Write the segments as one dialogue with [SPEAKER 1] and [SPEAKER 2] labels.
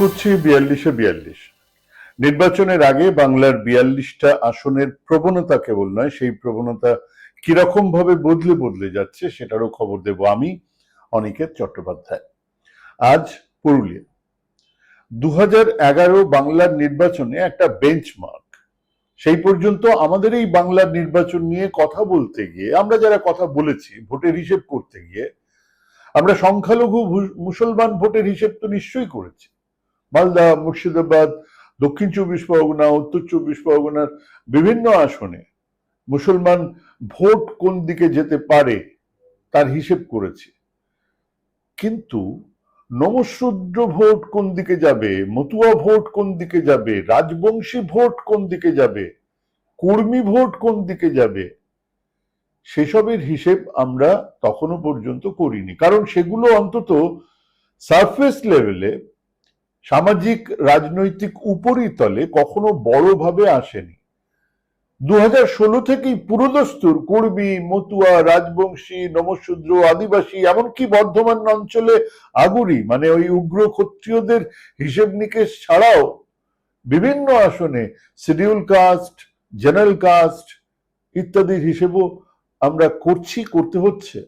[SPEAKER 1] করছি বিয়াল্লিশে বিয়াল্লিশ। নির্বাচনের আগে বাংলার বিয়াল্লিশটা আসনের প্রবণতা কেবল নয়, সেই প্রবণতা কীরকম ভাবে বদলে বদলে যাচ্ছে সেটারও খবর দেব আমি, অনিকেত চট্টোপাধ্যায়। আজ পুরুলিয়া। দু এগারো বাংলার নির্বাচনে একটা বেঞ্চমার্ক সেই পর্যন্ত আমাদের এই বাংলার নির্বাচন নিয়ে কথা বলতে গিয়ে, আমরা যারা কথা বলেছি ভোটের হিসেব করতে গিয়ে, আমরা সংখ্যালঘু মুসলমান ভোটের হিসেব তো নিশ্চয়ই করেছি। মালদা, মুর্শিদাবাদ, দক্ষিণ চব্বিশ পরগনা, উত্তর চব্বিশ পরগনার বিভিন্ন আসনে মুসলমান ভোট কোন দিকে যেতে পারে তার হিসেব করেছি। কিন্তু নমশূদ্র ভোট কোন দিকে যাবে, মতুয়া ভোট কোন দিকে যাবে, রাজবংশী ভোট কোন দিকে যাবে, কর্মী ভোট কোন দিকে যাবে, সেসবের হিসেব আমরা তখনো পর্যন্ত করিনি। কারণ সেগুলো অন্তত সারফেস লেভেলে সামাজিক রাজনৈতিক উপরিতলে কখনো বড়ভাবে আসেনি। দু হাজার ষোলো থেকেই পুরোদস্তুর কর্মী, মতুয়া, রাজবংশী, নমশূদ্র, আদিবাসী, এমনকি বর্ধমান অঞ্চলে আগুরি মানে ওই উগ্র ক্ষত্রিয়দের হিসেব নিকেশ ছাড়াও বিভিন্ন আসনে শিডিউল কাস্ট, জেনারেল কাস্ট ইত্যাদির হিসেবও আমরা করছি, করতে হচ্ছে।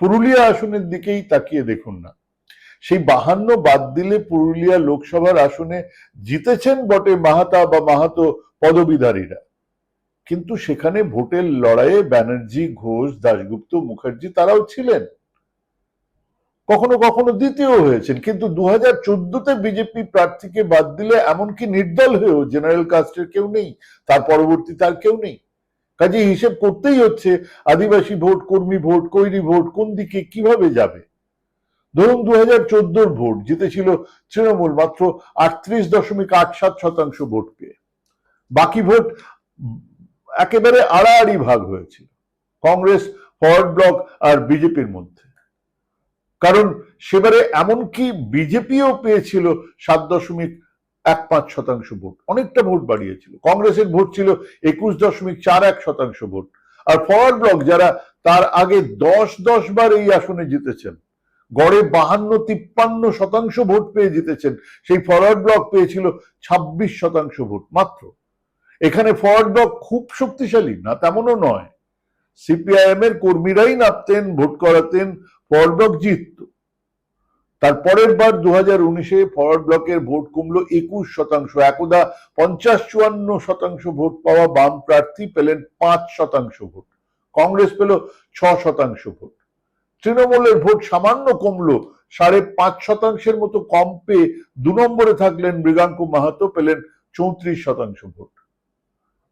[SPEAKER 1] পুরুলিয়া আসনের দিকেই তাকিয়ে দেখুন না। সেই বাহান্ন বাদ দিলে পুরুলিয়া লোকসভার আসনে জিতেছেন বটে মাহাতা বা মাহাতো পদবীধারীরা। কিন্তু সেখানে ভোটের লড়াইয়ে ব্যানার্জি, ঘোষ, দাশগুপ্ত মুখার্জি তারাও ছিলেন। কখনো কখনো দ্বিতীয় হয়েছেন, কিন্তু দু হাজার চোদ্দতে বিজেপি প্রার্থীকে বাদ দিলে এমনকি নির্দল হয়েও জেনারেল কাস্টের কেউ নেই, তার পরবর্তী তার কেউ নেই। কাজে হিসেব করতেই হচ্ছে, আদিবাসী ভোট, কর্মী ভোট কৈরি ভোট কোন দিকে কীভাবে যাবে? ধরুন দু হাজার চোদ্দোর ভোট জিতেছিল তৃণমূল মাত্র আটত্রিশ দশমিক আট সাত শতাংশ ভোট পেয়ে। বাকি ভোট একেবারে আড়াআড়ি ভাগ হয়েছিল, কংগ্রেস, ফরওয়ার্ড ব্লক আর বিজেপির মধ্যে। কারণ সেবারে এমনকি বিজেপিও পেয়েছিল সাত দশমিক এক পাঁচ শতাংশ ভোট, অনেকটা ভোট বাড়িয়েছিল। কংগ্রেসের ভোট ছিল একুশ দশমিক চার এক শতাংশ ভোট। আর ফরওয়ার্ড ব্লক যারা, তার আগে দশ দশ বার এই আসনে জিতেছেন গড়ে বাহান্ন তিপ্পান্ন শতাংশ ভোট পেয়ে জিতেছেন। সেই ফরওয়ার্ড ব্লক পেয়েছিল ছাব্বিশ শতাংশ ভোট মাত্র। এখানে ফরওয়ার্ড ব্লক খুব শক্তিশালী, না তেমনও নয়। সিপিআইএম এর কর্মীরাই নামতেন ভোট করাতেন ফরওয়ার্ড ব্লক জিতত। তার পরের বার দু হাজার উনিশে ফরওয়ার্ড ব্লকের ভোট কমলো একুশ শতাংশ। একদা পঞ্চাশ চুয়ান্ন শতাংশ ভোট পাওয়া বাম প্রার্থী পেলেন পাঁচ শতাংশ ভোট। কংগ্রেস পেল ছ শতাংশ ভোট। তৃণমূলের ভোট সামান্য কমলো। সাড়ে পাঁচ শতাংশের মতো কম পেয়ে দু নম্বরে থাকলেন মৃগাঙ্ক মাহাতো, পেলেন চৌত্রিশ শতাংশ ভোট।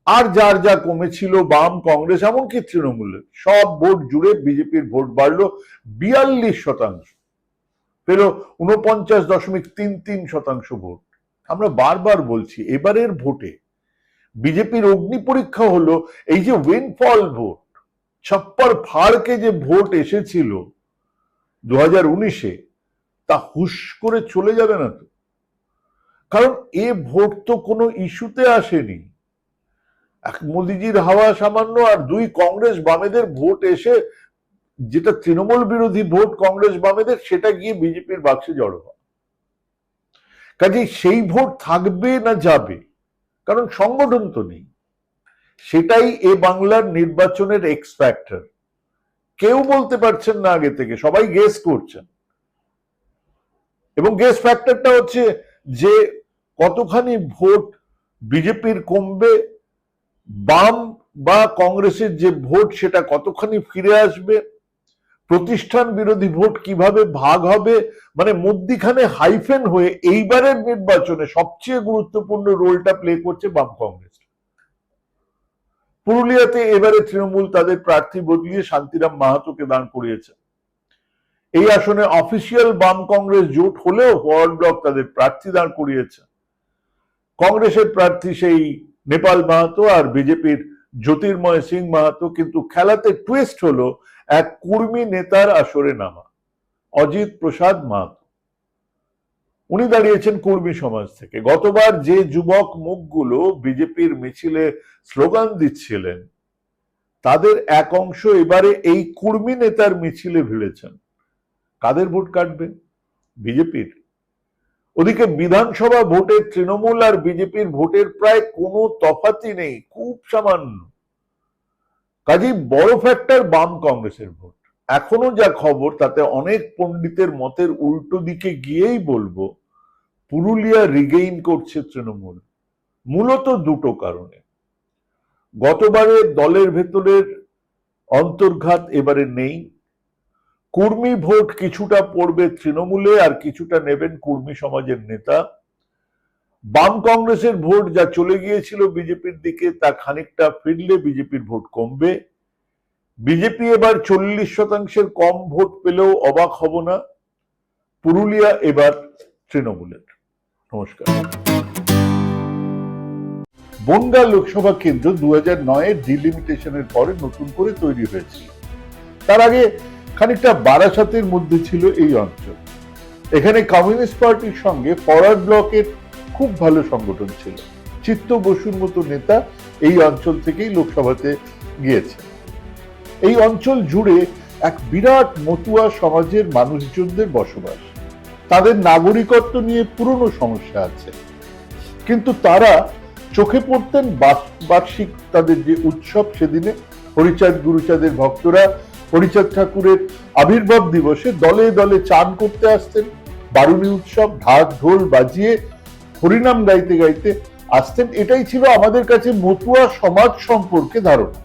[SPEAKER 1] আর যার যা কমেছিল বাম কংগ্রেস, এমনকি তৃণমূলের, সব ভোট জুড়ে বিজেপির ভোট বাড়লো বিয়াল্লিশ শতাংশ। পেল উনপঞ্চাশ দশমিক তিন তিন শতাংশ ভোট। আমরা বারবার বলছি, এবারের ভোটে বিজেপির অগ্নি পরীক্ষা হলো এই যে উইনফল ভোট। ছাপ্পার ফাড়কে যে ভোট এসেছিল দু হাজার উনিশে, তা হুশ করে চলে যাবে না তো? কারণ এ ভোট তো কোনো ইস্যুতে আসেনি। এক মোদিজির হাওয়া সামান্য আর দুই কংগ্রেস বামেদের ভোট এসে যেটা তৃণমূল বিরোধী ভোট কংগ্রেস বামেদের, সেটা গিয়ে বিজেপির বাক্সে জড়ো হয়। কাজে সেই ভোট থাকবে না যাবে, কারণ সংগঠন তো নেই। সেটাই এ বাংলার নির্বাচনের এক্স ফ্যাক্টর কেউ বলতে পারছেন না আগে থেকে, সবাই গেস করছেন। এবং গেস ফ্যাক্টরটা হচ্ছে যে কতখানি ভোট বিজেপির কমবে, বাম বা কংগ্রেসের যে ভোট সেটা কতখানি ফিরে আসবে, প্রতিষ্ঠান বিরোধী ভোট কীভাবে ভাগ হবে মানে মধ্যিখানে হাইফেন হয়ে এইবারের নির্বাচনে সবচেয়ে গুরুত্বপূর্ণ রোলটা প্লে করছে বাম কংগ্রেস। পুরুলিয়াতে এবারে তৃণমূল তাদের প্রার্থী বদলিয়ে শান্তিরাম মাহাতোকে দান করিয়েছে। এই আসনে অফিসিয়াল বাম কংগ্রেস জোট হলেও ফরওয়ার্ড ব্লক তাদের প্রার্থী দাঁড় করিয়েছে। কংগ্রেসের প্রার্থী সেই নেপাল মাহাতো আর বিজেপির জ্যোতির্ময় সিং মাহাতো, কিন্তু খেলাতে টুইস্ট হলো এক কর্মী নেতার আসরে নামা, অজিত প্রসাদ মাহাতো। উনি দাঁড়িয়েছেন কর্মী সমাজ থেকে। গতবার যে যুবক মুখগুলো বিজেপির মিছিলে স্লোগান দিচ্ছিলেন, তাদের এক অংশ এবারে এই কর্মী নেতার মিছিলে ভিড়েছেন। কাদের ভোট কাটবে? বিজেপির। ওদিকে বিধানসভা ভোটে তৃণমূল আর বিজেপির ভোটের প্রায় কোনো তফাতই নেই, খুব সামান্য। কাজেই বড় ফ্যাক্টর বাম কংগ্রেসের ভোট। এখনও যা খবর, তাতে অনেক পণ্ডিতের মতের উল্টো দিকে গিয়েই বলব, পুরুলিয়া রিগেইন করছে তৃণমূল, মূলত দুটো কারণে। গতবারে দলের ভেতরের অন্তর্ঘাত এবারে নেই, কুর্মী ভোট কিছুটা পড়বে তৃণমূলে আর কিছুটা নেবেন কুর্মী সমাজের নেতা। বাম কংগ্রেসের ভোট যা চলে গিয়েছিল বিজেপির দিকে, তা খানিকটা ফিরলে বিজেপির ভোট কমবে। বিজেপি এবার চল্লিশ শতাংশের কম ভোট পেলেও অবাক হব না। পুরুলিয়া এবার তৃণমূলের। নমস্কার। বনগা লোকসভা কেন্দ্র দু হাজার নয়ের ডিলিমিটেশনের পরে নতুন করে তৈরি হয়েছিল তার আগে খানিকটা বারাসাতের মধ্যে ছিল এই অঞ্চল। এখানে কমিউনিস্ট পার্টির সঙ্গে ফরওয়ার্ড ব্লকের খুব ভালো সংগঠন ছিল। চিত্ত বসুর মতো নেতা এই অঞ্চল থেকেই লোকসভাতে গিয়েছে এই অঞ্চল জুড়ে এক বিরাট মতুয়া সমাজের মানুষজনদের বসবাস। তাদের নাগরিকত্ব নিয়ে পুরনো সমস্যা আছে। কিন্তু তারা চোখে পড়তেন বার্ষিক তাদের যে উৎসব সেদিনে। হরিচাঁদ গুরুচাঁদের ভক্তরা হরিচাঁদ ঠাকুরের আবির্ভাব দিবসে দলে দলে চান করতে আসতেন। বারুণী উৎসব, ঢাক, ঢোল বাজিয়ে হরিনাম গাইতে গাইতে আসতেন। এটাই ছিল আমাদের কাছে মতুয়া সমাজ সম্পর্কে ধারণা।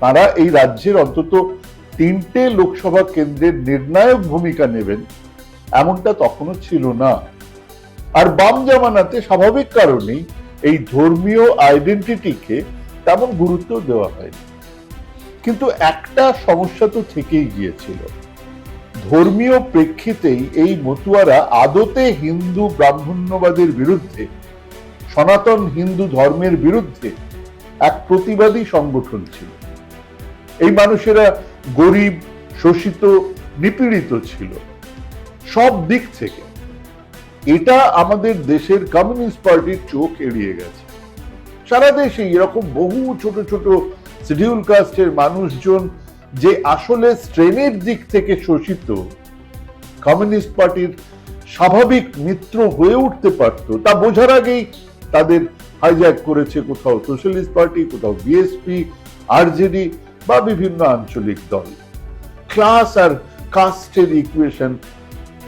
[SPEAKER 1] তারা এই রাজ্যের অন্তত তিনটে লোকসভা কেন্দ্রের নির্ণায়ক ভূমিকা নেবেন, এমনটা তখনও ছিল না। আর বাম জামানাতে স্বাভাবিক কারণেই এই ধর্মীয় আইডেন্টিটিকে তেমন গুরুত্ব দেওয়া হয়নি। কিন্তু একটা সমস্যা তো থেকেই গিয়েছিল। ধর্মীয় প্রেক্ষিতেই এই মতুয়ারা আদতে হিন্দু ব্রাহ্মণ্যবাদের বিরুদ্ধে, সনাতন হিন্দু ধর্মের বিরুদ্ধে এক প্রতিবাদী সংগঠন ছিল। এই মানুষেরা গরিব, শোষিত, নিপীড়িত ছিল। সব দিক থেকে। এটা আমাদের দেশের কমিউনিস্ট পার্টির চোখ এড়িয়ে গেছে। সারা দেশে এরকম বহু ছোট ছোট শিডিউল কাস্টের মানুষজন যে আসলে শ্রেণির দিক থেকে শোষিত কমিউনিস্ট পার্টির স্বাভাবিক মিত্র হয়ে উঠতে পারত, তা বোঝার আগেই তাদের হাইজ্যাক করেছে কোথাও সোশ্যালিস্ট পার্টি কোথাও বিএসপি আরজেডি বা বিভিন্ন আঞ্চলিক দল। ক্লাস আর কাস্টের ইকুয়েশন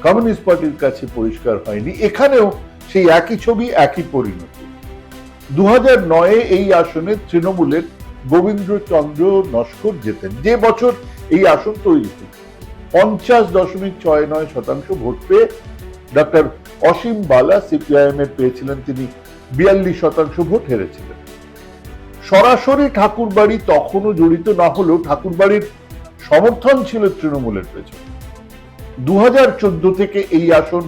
[SPEAKER 1] কমিউনিস্ট পার্টির কাছে পরিষ্কার হয়নি। এখানেও সেই একই ছবি, একই পরিণতি। দু হাজার নয়ে এই আসনে তৃণমূলের গোবিন্দ্রচন্দ্র নস্কর জেতেন। যে বছর এই আসন তৈরি হয় পঞ্চাশ দশমিক ছয় নয় শতাংশ ভোট পেয়ে ডক্টর অসীম বালা সিপিআইএম এর পেয়েছিলেন তিনি বিয়াল্লিশ শতাংশ ভোট হেরেছিলেন। সরাসরি ঠাকুরবাড়ি তখনও জড়িত না হলেও ঠাকুরবাড়ির সমর্থন ছিল তৃণমূলের পেছনে। দু হাজার চোদ্দ থেকে এই আসন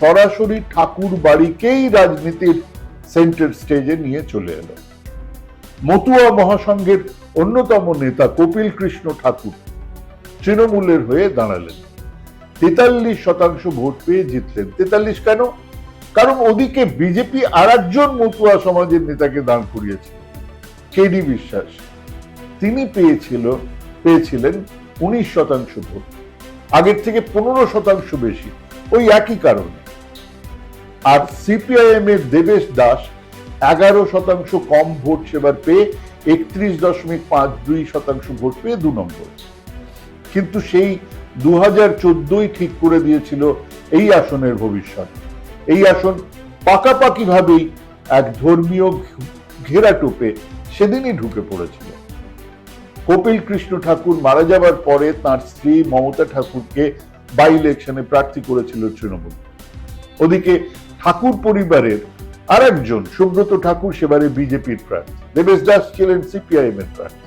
[SPEAKER 1] সরাসরি ঠাকুর বাড়িকেই রাজনীতির সেন্টার স্টেজে নিয়ে চলে এলো। মতুয়া মহাসংঘের অন্যতম নেতা কপিল কৃষ্ণ ঠাকুর তৃণমূলের হয়ে দাঁড়ালেন। তেতাল্লিশ শতাংশ ভোট পেয়ে জিতলেন। তেতাল্লিশ কেন? কারণ ওদিকে বিজেপি আর একজন মতুয়া সমাজের নেতাকে দাঁড় করিয়েছিল। কেডি বিশ্বাস তিনি পেয়েছিল, পেয়েছিলেন উনিশ শতাংশ ভোট। আগের থেকে পনেরো শতাংশ বেশি। ওই একই কারণে। আর সিপিআইএম এর দেবেশ দাস এগারো শতাংশ কম ভোট সেবার পেয়ে একত্রিশ দশমিক পাঁচ দুই শতাংশ ভোট পেয়ে দু নম্বর। কিন্তু সেই দু হাজার চোদ্দই ঠিক করে দিয়েছিল এই আসনের ভবিষ্যৎ। এই আসন পাকাপাকি ভাবেই এক ধর্মীয় ঘেরা টোপে সেদিনই ঢুকে পড়েছিল। কপিল কৃষ্ণ ঠাকুর মারা যাবার পরে তার স্ত্রী মমতা ঠাকুরকে বাই ইলেকশনে প্রার্থী করেছিল তৃণমূল। ওদিকে ঠাকুর পরিবারের আর একজন সুব্রত ঠাকুর সেবারে বিজেপির প্রার্থী। দেবেশ দাস ছিলেন সিপিআইএম এর প্রার্থী।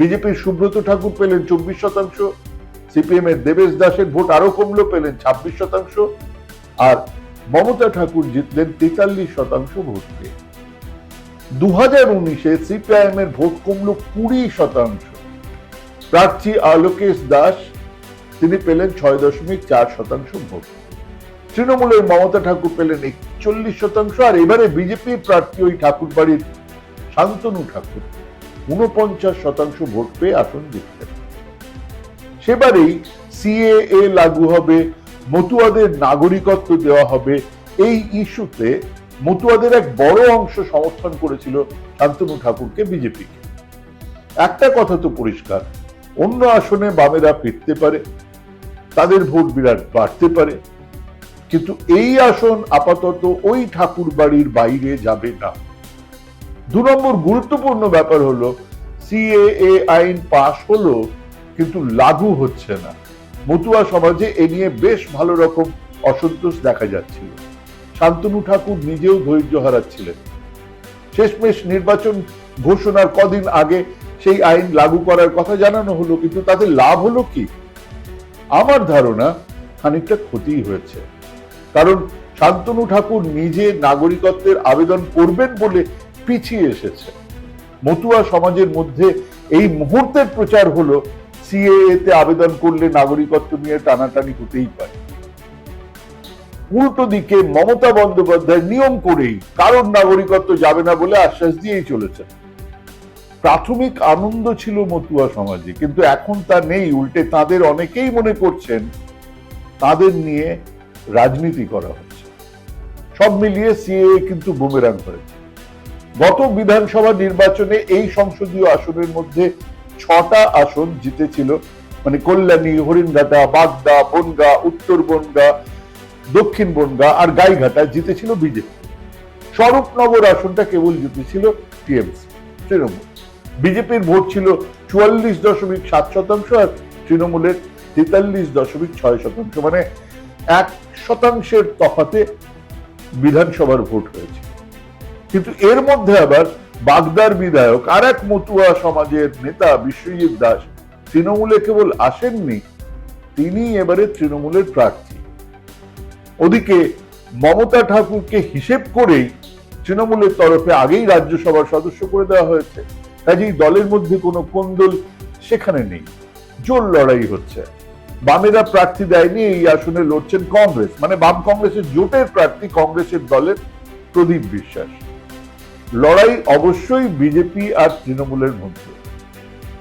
[SPEAKER 1] বিজেপির সুব্রত ঠাকুর পেলেন চব্বিশ শতাংশ সিপিএম এর দেবেশ দাসের ভোট আরও কমলো, পেলেন ছাব্বিশ শতাংশ, আর মমতা ঠাকুর জিতলেন তেতাল্লিশ শতাংশ ভোট পেয়ে। দু হাজার উনিশে সিপিআইএম এর ভোট কমলো কুড়ি শতাংশ। প্রার্থী আলোকেশ দাস, তিনি পেলেন ছয় দশমিক চার শতাংশ ভোট। তৃণমূলের মমতা ঠাকুর পেলেন একচল্লিশ শতাংশ, আর এবারে প্রার্থী ওই ঠাকুর বাড়ির শান্তনু ঠাকুর উনপঞ্চাশ শতাংশ ভোট পেয়ে আসন জিতলেন। সেবারেই সিএএ লাগু হবে, মতুয়াদের নাগরিকত্ব দেওয়া হবে এই ইস্যুতে মতুয়াদের এক বড় অংশ সমর্থন করেছিল শান্তনু ঠাকুরকে বিজেপি একটা কথা তো পরিষ্কার, অন্য আসনে বামেরা ফিরতে পারে, তাদের ভোট বিরাট বাড়তে পারে, কিন্তু এই আসন আপাতত ওই ঠাকুর বাড়ির বাইরে যাবে না। দু নম্বর গুরুত্বপূর্ণ ব্যাপার হলো, সিএএ আইন পাশ হলো, কিন্তু লাগু হচ্ছে না। মতুয়া সমাজে এ নিয়ে বেশ ভালো রকম অসন্তোষ দেখা যাচ্ছিল। শান্তনু ঠাকুর নিজেও ধৈর্য হারাচ্ছিলেন। শেষমেশ নির্বাচন ঘোষণার কদিন আগে সেই আইন লাগু করার কথা জানানো হলো, কিন্তু তাতে লাভ হলো কি? আমার ধারণা খানিকটা ক্ষতিই হয়েছে। কারণ শান্তনু ঠাকুর নিজে নাগরিকত্বের আবেদন করবেন বলে পিছিয়ে এসেছে। মতুয়া সমাজের মধ্যে এই মুহূর্তের প্রচার হলো সিএএ তে আবেদন করলে নাগরিকত্ব নিয়ে টানাটানি হতেই পারে। উল্টো দিকে মমতা বন্দ্যোপাধ্যায় নিয়ম করেই কারণ নাগরিকত্ব যাবে না বলে আশ্বাস দিয়েই চলেছেন। প্রাথমিক আনন্দ ছিল মতুয়া সমাজে, কিন্তু এখন তা নেই। উল্টে তাদের অনেকেই মনে করছেন তাদের নিয়ে রাজনীতি করা হচ্ছে। সব মিলিয়ে সিএ কিন্তু বুমেরাং হয়েছে। গত বিধানসভা নির্বাচনে এই সংসদীয় আসনের মধ্যে ছটা আসন জিতেছিল। মানে কল্যাণী, হরিণঘাটা, বাগদা, বনগা উত্তর বনগা দক্ষিণ বনগা আর গাইঘাটা জিতেছিল বিজেপি। স্বরূপনগর আসনটা কেবল জিতেছিল টিএমসি। তৃণমূল। বিজেপির ভোট ছিল চুয়াল্লিশ দশমিক সাত শতাংশ আর তৃণমূলের তেতাল্লিশ দশমিক ছয় শতাংশ। মানে এক শতাংশের তফাতে বিধানসভার ভোট হয়েছে। কিন্তু এর মধ্যে আবার বাগদার বিধায়ক আর এক মতুয়া সমাজের নেতা বিশ্বজিৎ দাস তৃণমূলে কেবল আসেননি তিনি এবারে তৃণমূলের প্রার্থী। ওদিকে মমতা ঠাকুরকে হিসেব করেই তৃণমূলের তরফে আগেই রাজ্যসভার সদস্য করে দেওয়া হয়েছে। কাজেই দলের মধ্যে কোনো কোন্দল সেখানে নেই। জোর লড়াই হচ্ছে। বামেরা প্রার্থী দেয়নি, এই আসনে লড়ছেন কংগ্রেস। মানে বাম কংগ্রেসের জোটের প্রার্থী কংগ্রেসের দলের প্রদীপ বিশ্বাস। লড়াই অবশ্যই বিজেপি আর তৃণমূলের মধ্যে।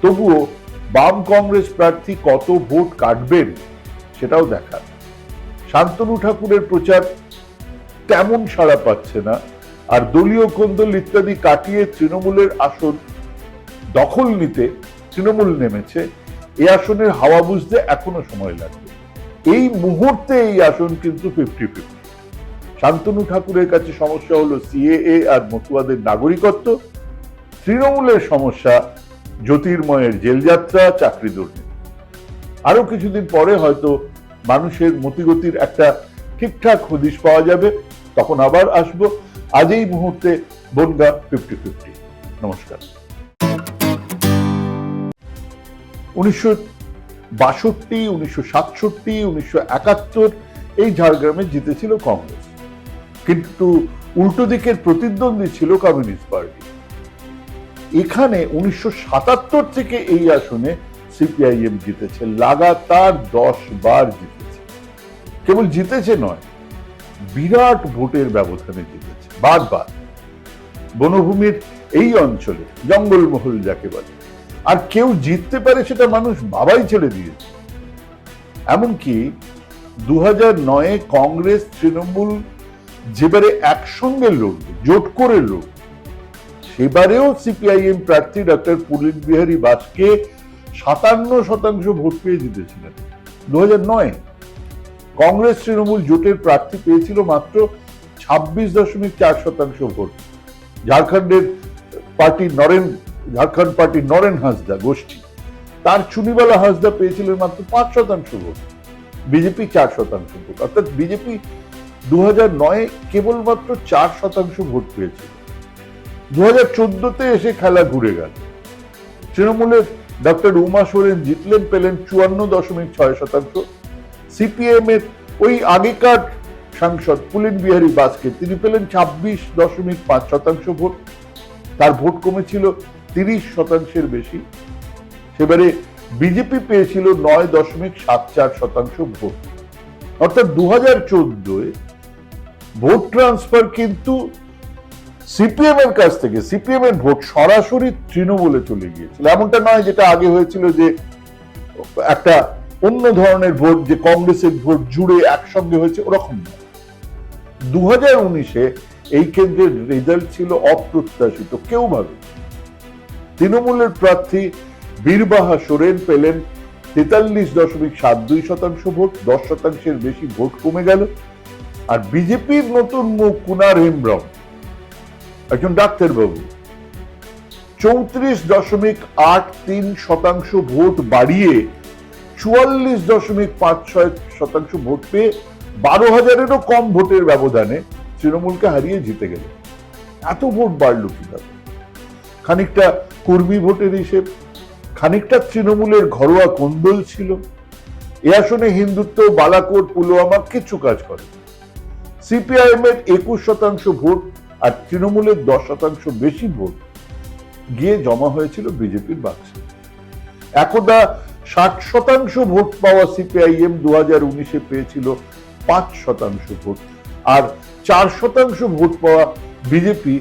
[SPEAKER 1] তবুও বাম কংগ্রেস প্রার্থী কত ভোট কাটবেন সেটাও দেখার। শান্তনু ঠাকুরের প্রচার তেমন সাড়া পাচ্ছে না। আর দলীয় কোন্দল ইত্যাদি কাটিয়ে তৃণমূলের আসন দখল নিতে তৃণমূল নেমেছে এই আসনের হাওয়া বুঝতে এখনও সময় লাগবে। এই মুহূর্তে এই আসন কিন্তু ফিফটি ফিফটি শান্তনু ঠাকুরের কাছে সমস্যা হলো সিএএ আর মতুয়াদের নাগরিকত্ব। তৃণমূলের সমস্যা জ্যোতির্ময়ের জেলযাত্রা, চাকরি দুর্নীতি। আরও কিছুদিন পরে হয়তো মানুষের মতিগতির একটা ঠিকঠাক হদিশ পাওয়া যাবে। তখন আবার আসব। আজ এই মুহূর্তে বনগা ফিফটি ফিফটি নমস্কার। উনিশশো বাষট্টি, উনিশশো সাতষট্টি, উনিশশো একাত্তর, এই ঝাড়গ্রামে জিতেছিল কংগ্রেস। কিন্তু উল্টো দিকের প্রতিদ্বন্দ্বী ছিল কমিউনিস্ট পার্টি। এখানে উনিশশো সাতাত্তর থেকে এই আসনে সিপিআইএম জিতেছে, লাগাতার দশ বার জিতেছে। কেবল জিতেছে নয়, বিরাট ভোটের ব্যবধানে জিতেছে, বারবার। বনভূমির এই অঞ্চলে জঙ্গলমহল যাকে বলে, আর কেউ জিততে পারে সেটা মানুষ বাবাই ছেড়ে দিয়েছে। এমনকি দু হাজার নয়ে কংগ্রেস তৃণমূল যেবারে একসঙ্গে লড়ল জোট করে লড়ল সেবারেও সিপিআইএম প্রার্থী ডক্টর পুলিন বিহারী বাজকে সাতান্ন শতাংশ ভোট পেয়ে জিতেছিলেন। দু নয়, কংগ্রেস তৃণমূল জোটের প্রার্থী পেয়েছিল মাত্র ছাব্বিশ দশমিক চার শতাংশ ভোট। ঝাড়খণ্ডের পার্টি নরেন, ঝাড়খণ্ড পার্টি নরেন হাসদা গোষ্ঠী। তার চুনিবালা হাসদা পেয়েছিলেন মাত্র পাঁচ শতাংশ ভোট। বিজেপি চার শতাংশ ভোট। অর্থাৎ বিজেপি দু হাজার নয়ে কেবলমাত্র চার শতাংশ ভোট পেয়েছিল। দু হাজার চোদ্দতে এসে খেলা ঘুরে গেল। তৃণমূলের ডক্টর উমা সোরেন জিতলেন, পেলেন চুয়ান্ন দশমিক ছয় শতাংশ। সিপিএম এর ওই আগেকার সাংসদ পুলিন বিহারী বাসকে, তিনি পেলেন ছাব্বিশ দশমিক পাঁচ শতাংশ ভোট। তার ভোট কমেছিল তিরিশ শতাংশের বেশি। সেবারে বিজেপি পেয়েছিল নয় দশমিক সাত চার শতাংশ ভোট। অর্থাৎ দু হাজার চোদ্দোয় ভোট ট্রান্সফার কিন্তু সিপিএম এর কাছ থেকে সিপিএম এর ভোট সরাসরি তৃণমূলে চলে গিয়েছিল। এমনটা নয় যেটা আগে হয়েছিল যে একটা অন্য ধরনের ভোট, যে কংগ্রেসের ভোট জুড়ে একসঙ্গে হয়েছে, ওরকম না। দু হাজার উনিশে এই কেন্দ্রের রেজাল্ট ছিল অপ্রত্যাশিত, কেউ ভাবে তৃণমূলের প্রার্থী বীরবাহা সোরেন পেলেন তেতাল্লিশ দশমিক সাত দুই শতাংশ ভোট, দশ শতাংশের বেশি ভোট কমে গেল। আর বিজেপির নতুন মুখ কুনার হেমব্রম একজন ডাক্তারবাবু চৌত্রিশ দশমিক আট তিন শতাংশ ভোট বাড়িয়ে চুয়াল্লিশ দশমিক পাঁচ ছয় শতাংশ ভোট পেয়ে বারো হাজারেরও কম ভোটের ব্যবধানে তৃণমূলকে হারিয়ে জিতে গেল। এত ভোট বাড়লো কীভাবে? খানিকটা কর্মী ভোটের হিসেব, খানিকটা তৃণমূলের ঘরোয়া কোন্দল ছিল। এ আসনে হিন্দুত্ব, বালাকোট, পুলওয়ামা কিছু কাজ করে সিপিআইএম এর একুশ শতাংশ ভোট আর তৃণমূলের দশ শতাংশ বেশি ভোট গিয়ে জমা হয়েছিল বিজেপির বাক্সে। একদা ষাট শতাংশ ভোট পাওয়া সিপিআইএম দু হাজার উনিশে পেয়েছিল পাঁচ শতাংশ ভোট। আর চার শতাংশ ভোট পাওয়া বিজেপি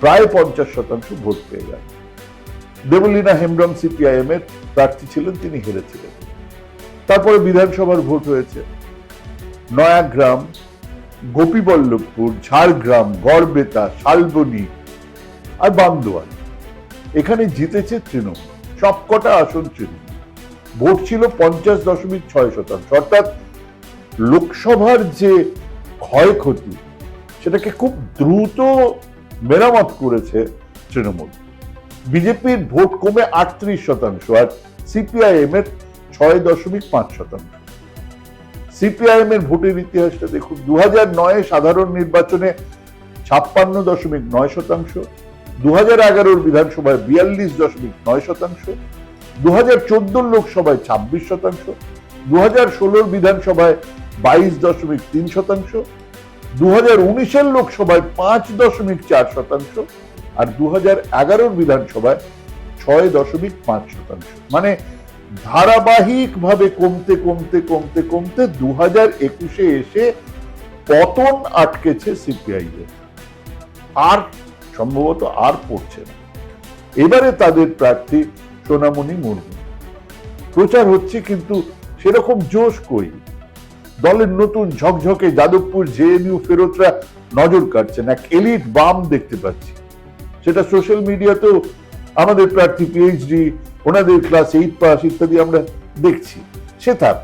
[SPEAKER 1] প্রায় পঞ্চাশ শতাংশ ভোট পেয়ে গেল দেবলীনা হেমব্রম সিপিআইএম এর প্রার্থী ছিলেন, তিনি হেরেছিলেন। তারপরে বিধানসভার ভোট হয়েছে। নয়াগ্রাম গোপীবল্লভপুর, ঝাড়গ্রাম, গড়বেতা, শালবনী আর বান্দোয়ান এখানে জিতেছে তৃণমূল, সবকটা আসন তৃণমূল। ভোট ছিল পঞ্চাশ দশমিক ছয় শতাংশ। অর্থাৎ লোকসভার যে ক্ষয়ক্ষতি, সেটাকে খুব দ্রুত মেরামত করেছে তৃণমূল। বিজেপির ভোট কমে আটত্রিশ শতাংশ আর সিপিআইএম এর ছয় দশমিক পাঁচ শতাংশ। সিপিআইএম এর ভোটের ইতিহাসটা দেখুন। দু হাজার নয় সাধারণ নির্বাচনে ছাপ্পান্ন দশমিক নয় শতাংশ দু হাজার এগারোর বিধানসভায় বিয়াল্লিশ দশমিক নয় শতাংশ দু হাজার চোদ্দোর লোকসভায় ছাব্বিশ শতাংশ দু হাজার ষোলোর বিধানসভায় বাইশ দশমিক তিন শতাংশ দু হাজার উনিশের লোকসভায় পাঁচ দশমিক চার শতাংশ আর দু হাজার এগারোর বিধানসভায় ছয় দশমিক পাঁচ শতাংশ। মানে ধারাবাহিক ভাবে কমতে কমতে কমতে কমতে দু হাজার একুশে এসে পতন আটকেছে সিপিআই আর সম্ভবত আর পড়ছে না। এবারে তাদের প্রার্থী সোনামণি মুর্মু। প্রচার হচ্ছে কিন্তু সেরকম জোশ কই? দলের নতুন ঝকঝকে যাদবপুর জেএনইউ ফেরতরা নজর কাটছেন এক এলিট বাম দেখতে পাচ্ছি। সেটা সোশ্যাল মিডিয়াতেও আমাদের প্রার্থী পিএইচডি ওনাদের ক্লাস এইট পাস ইত্যাদি আমরা দেখছি। সে থাক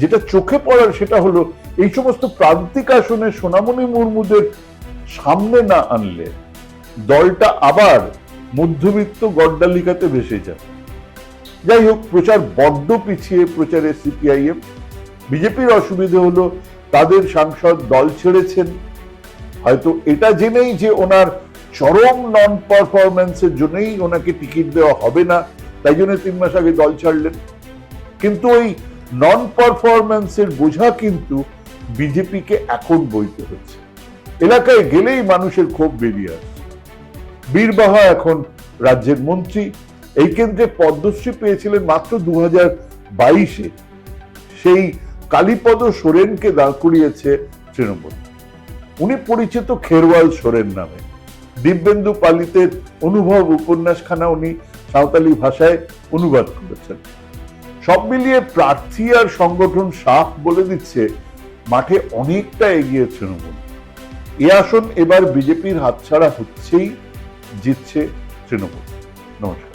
[SPEAKER 1] যেটা চোখে পড়ার সেটা হলো, এই সমস্ত প্রান্তিক আসনে সোনামণি মুর্মুদের সামনে না আনলে দলটা আবার মধ্যবিত্ত গড্ডালিকাতে ভেসে যায়। যাই হোক, প্রচার বড্ড পিছিয়ে প্রচারে সিপিআইএম। বিজেপির অসুবিধে হলো, তাদের সাংসদ দল ছেড়েছেন। হয়তো এটা জেনেই যে ওনার চরম নন পারফরমেন্সের জন্যই ওনাকে টিকিট দেওয়া হবে না। তাই জন্য তিন মাস আগে দল ছাড়লেন। কিন্তু ওই নন পারফরমেন্সের বোঝা কিন্তু বিজেপিকে এখন বইতে হচ্ছে। এলাকায় গেলেই মানুষের ক্ষোভ বেরিয়ে আসছে বীরবাহা এখন রাজ্যের মন্ত্রী। এই কেন্দ্রে পদ্মশ্রী পেয়েছিলেন মাত্র দু হাজার বাইশে। সেই কালীপদ সোরেনকে দাঁড় করিয়েছে তৃণমূল। উনি পরিচিত খেরওয়াল সোরেন নামে। দিব্যেন্দু পালিতের অনুভব উপন্যাসখানা উনি সাঁওতালি ভাষায় অনুবাদ করেছেন। সব মিলিয়ে প্রার্থী আর সংগঠন সাফ বলে দিচ্ছে, মাঠে অনেকটা এগিয়ে তৃণমূল। এ আসন এবার বিজেপির হাতছাড়া হচ্ছেই জিতছে তৃণমূল। নমস্কার।